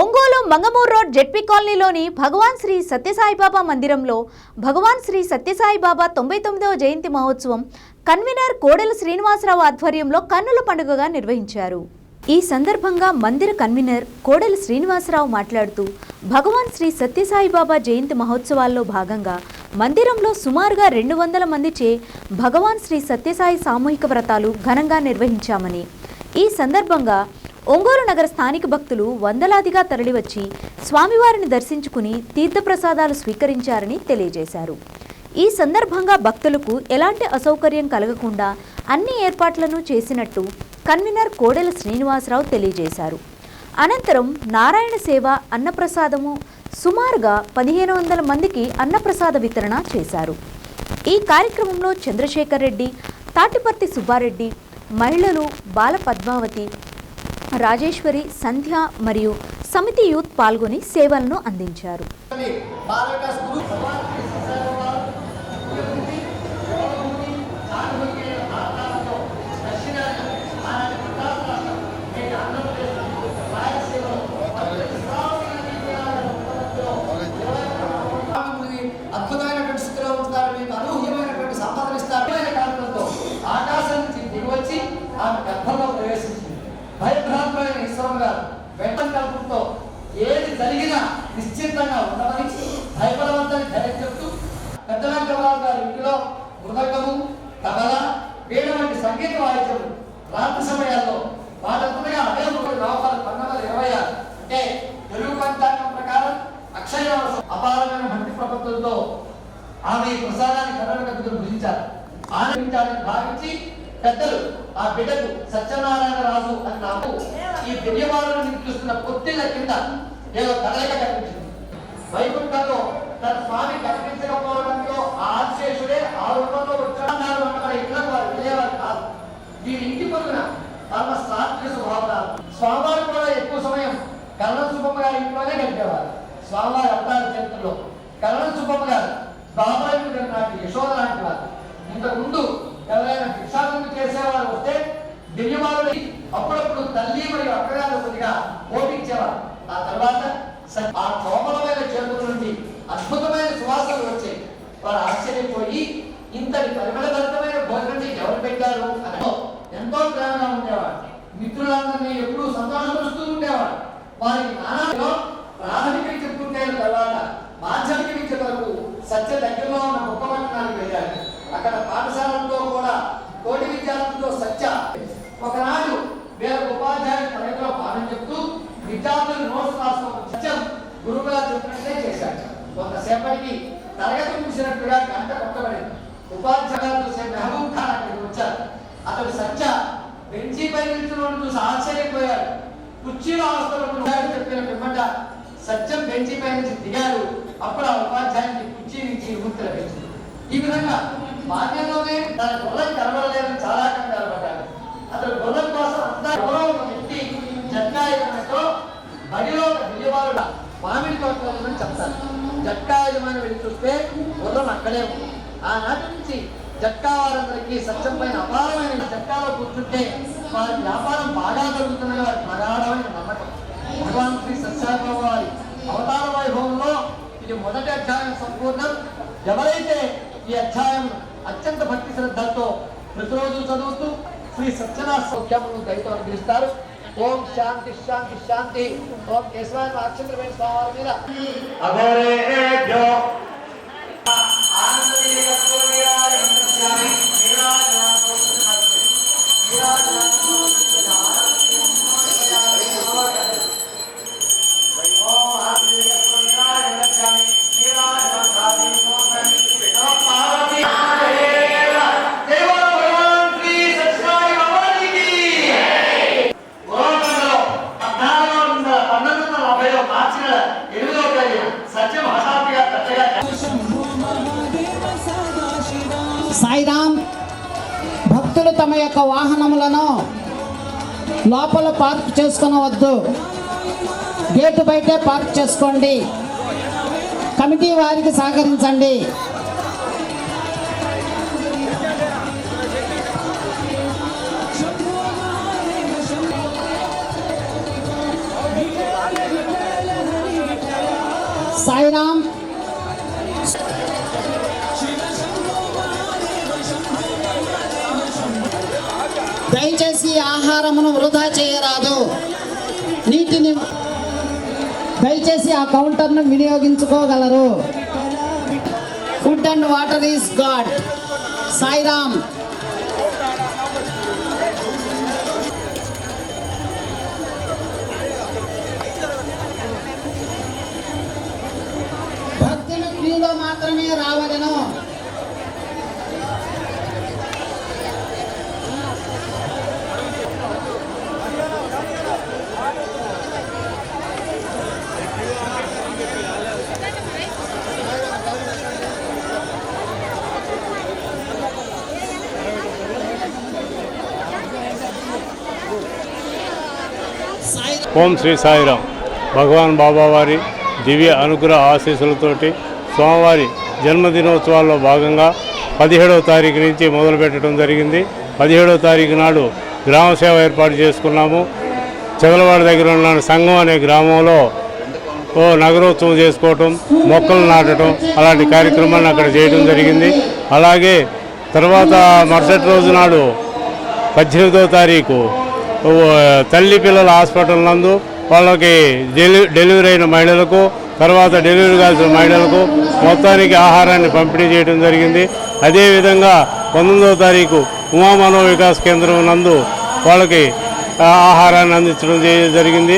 Ongole Mangamuru road ZP కాలనీలోని భగవాన్ శ్రీ సత్యసాయిబాబా మందిరంలో భగవాన్ శ్రీ సత్యసాయిబాబా తొంభై తొమ్మిదవ జయంతి మహోత్సవం కన్వీనర్ కోడెల శ్రీనివాసరావు ఆధ్వర్యంలో కన్నుల పండుగగా నిర్వహించారు. ఈ సందర్భంగా మందిర కన్వీనర్ కోడెల శ్రీనివాసరావు మాట్లాడుతూ భగవాన్ శ్రీ సత్యసాయిబాబా జయంతి మహోత్సవాల్లో భాగంగా మందిరంలో సుమారుగా రెండు వందల మందిచే భగవాన్ శ్రీ సత్యసాయి సామూహిక వ్రతాలు ఘనంగా నిర్వహించామని. ఈ సందర్భంగా ఒంగోలు నగర స్థానిక భక్తులు వందలాదిగా తరలివచ్చి స్వామివారిని దర్శించుకుని తీర్థప్రసాదాలు స్వీకరించారని తెలియజేశారు. ఈ సందర్భంగా భక్తులకు ఎలాంటి అసౌకర్యం కలగకుండా అన్ని ఏర్పాట్లను చేసినట్టు కన్వీనర్ కోడెల శ్రీనివాసరావు తెలియజేశారు. అనంతరం నారాయణ సేవ అన్నప్రసాదము సుమారుగా పదిహేను వందల మందికి అన్నప్రసాద వితరణ చేశారు. ఈ కార్యక్రమంలో చంద్రశేఖర్ రెడ్డి తాటిపర్తి సుబ్బారెడ్డి మహిళలు బాల పద్మావతి రాజేశ్వరి సంధ్య మరియు సమితి యూత్ పాల్గొని సేవలను అందించారు. జరిగినా నిశ్చింతంగా ఉండమని భయపడవద్దని ధైర్యం చెప్తూ పెద్దలంకరావు గారి ఇంటిలో మృదకము తబల వీణ వంటి సంగీత వాయిద్యము రాత్రి సమయాల్లో వాటంతగా అదే మూడు లోపాలు పంతొమ్మిది వందల ఇరవై ఆరు. అంటే తెలుగు పంచాంగం ప్రకారం అక్షయ అపారమైన భక్తి ప్రపత్తులతో ఆమె ఈ ప్రసాదాన్ని కర్ణాటక భుజించారు. ఆనందించాలని భావించి పెద్దలు ఆ బిడ్డకు సత్యనారాయణ రాజు అని నాకు ఈ బిర్యవాళ్ళను నిద్రిస్తున్న పొత్తిళ్ళ కింద ఏదో కదలిక కనిపించింది వైకుంఠంలో తన స్వామి కనిపించకపోవడంతో ఆ ఆశేషుడే ఆ రూపంలో వచ్చాడు. అన్నమాట ఇంట్లో వారు వెళ్ళేవారు కాదు. దీని ఇంటి పొందిన తమ సాత్విక స్వభావాలు. స్వామివారు కూడా ఎక్కువ సమయం కరణ సుబ్బమ్మ గారి ఇంట్లోనే గడిపేవారు. స్వామివారి అవతార చరిత్రలో కరణ సుబ్బమ్మ గారు బాబాయి నాటి యశోద లాంటి వారు. ఇంతకుముందు ఎవరైనా భిక్షాటన చేసేవారు వస్తే దివ్యమాలు అప్పుడప్పుడు తల్లి మరియు అక్కగారు కొద్దిగా ఓటించేవారు ఆ తర్వాత ఆ కోమలమైన చేతుల నుండి అద్భుతమైన సువాసనలు వచ్చాయి వారు ఆశ్చర్యపోయి ఇంతటి పరిమళభరితమైన భోజనం ఎవరు పెట్టారు? అని ఎంతో ప్రేమగా ఉండేవాడు మిత్రులందరినీ ఎప్పుడూ సంతోషపరుస్తూ ఉండేవాడు వారికి నానాలో ప్రాథమిక విద్య పూర్తయిన తర్వాత మాధ్యమిక విద్య వరకు సత్య దగ్గరలో ఉన్న గొప్ప పట్టణానికి వెళ్ళాడు అక్కడ పాఠశాలతో కూడా కోటి విద్యార్థులతో సత్య ఒకనాడు వేరే ఉపాధ్యాయులు తరగతిలో పాఠం చెప్తూ విద్యార్థులు నోట్స్ రాసుకోవడం సత్యం గురువు గారు చెప్పినట్లే చేశాడు సేపటికి తరగతి ముగిసినట్టుగా గంట కొట్టబడింది. ఉపాధ్యాయులు మెహబూబ్ ఖాన్ అక్కడికి వచ్చారు. అతడు సత్య బెంచి పై నిల్చున్న చూసి ఆశ్చర్యపోయారు కుర్చీలో అవసరం చెప్పిన పిమ్మట సత్యం బెంచి పై నుంచి దిగారు అప్పుడు ఆ ఉపాధ్యాయునికి కుర్చీ నుంచి విముక్తి లభించింది. ఈ విధంగా బాల్యంలోనే తన గుర్రం కలవలేదని చాలా కంగారు పడ్డాడు. అతడు గుర్రం కోసం అంతా ఎవరో వ్యక్తి జట్కాయతో బడిలో ఒక విజయవాడ మామిడి తోటలో చెప్తాను చెప్తారు జట్కాయమని వెళ్ళి చూస్తే గుర్రం అక్కడే ఉంది. ఆనాటి నుంచి జట్కా వారందరికీ సత్యం పైన అపారమైన జట్కాలో కూర్చుంటే వారి వ్యాపారం బాగా జరుగుతుందని వారి ప్రగాఢమైన నమ్మకం. భగవాన్ శ్రీ సత్యసాయిబాబా వారి అవతార వైభవంలో ఇది మొదటి అధ్యాయం సంపూర్ణం. ఎవరైతే ఈ అధ్యాయం అత్యంత భక్తి శ్రద్ధలతో ప్రతిరోజు చదువుతూ శ్రీ సత్యనాథ సౌఖ్యమును దయతో అనుగ్రహిస్తారు ఓం శాంతి శాంతి శాంతి. ఓం కేశవాయ అక్షంద్రమైన స్వామి మీద. అఘోరేభ్యో భక్తులు తమ యొక్క వాహనములను లోపల పార్క్ చేసుకునవద్దు గేటు బయటే పార్క్ చేసుకోండి. కమిటీ వారికి సహకరించండి. దయచేసి ఆహారమును వృధా చేయరాదు. నీటిని దయచేసి ఆ కౌంటర్ను వినియోగించుకోగలరు. Food and water is god. Sairam. భక్తులు క్యూలో మాత్రమే రావలను. ఓం శ్రీ సాయిరామ్. భగవాన్ బాబావారి దివ్య అనుగ్రహ ఆశీస్సులతోటి స్వామివారి జన్మదినోత్సవాల్లో భాగంగా పదిహేడవ తారీఖు నుంచి మొదలు పెట్టడం జరిగింది. పదిహేడవ తారీఖు నాడు గ్రామ సేవ ఏర్పాటు చేసుకున్నాము. చెగలవాడ దగ్గర ఉన్న సంఘం అనే గ్రామంలో ఓ నగరోత్సవం చేసుకోవటం మొక్కలు నాటడం అలాంటి కార్యక్రమాన్ని అక్కడ చేయడం జరిగింది. అలాగే తర్వాత మరుసటి రోజు నాడు పద్దెనిమిదో తారీఖు తల్లి పిల్లల హాస్పిటల్ నందు వాళ్ళకి డెలి డెలివరీ అయిన మహిళలకు తర్వాత డెలివరీ కాల్సిన మహిళలకు మొత్తానికి ఆహారాన్ని పంపిణీ చేయడం జరిగింది. అదేవిధంగా పంతొమ్మిదవ తారీఖు ఉమా మనో వికాస్ కేంద్రం నందు వాళ్ళకి ఆహారాన్ని అందించడం జరిగింది.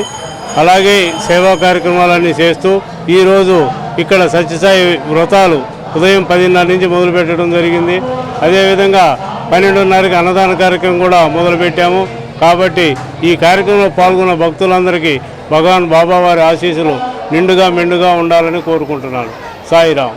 అలాగే సేవా కార్యక్రమాలన్నీ చేస్తూ ఈరోజు ఇక్కడ సత్యసాయి వ్రతాలు ఉదయం పదిన్నర నుంచి మొదలు పెట్టడం జరిగింది. అదేవిధంగా పన్నెండున్నరకి అన్నదాన కార్యక్రమం కూడా మొదలుపెట్టాము. కాబట్టి ఈ కార్యక్రమంలో పాల్గొన్న భక్తులందరికీ భగవాన్ బాబావారి ఆశీస్సులు నిండుగా మెండుగా ఉండాలని కోరుకుంటున్నాను. సాయిరాం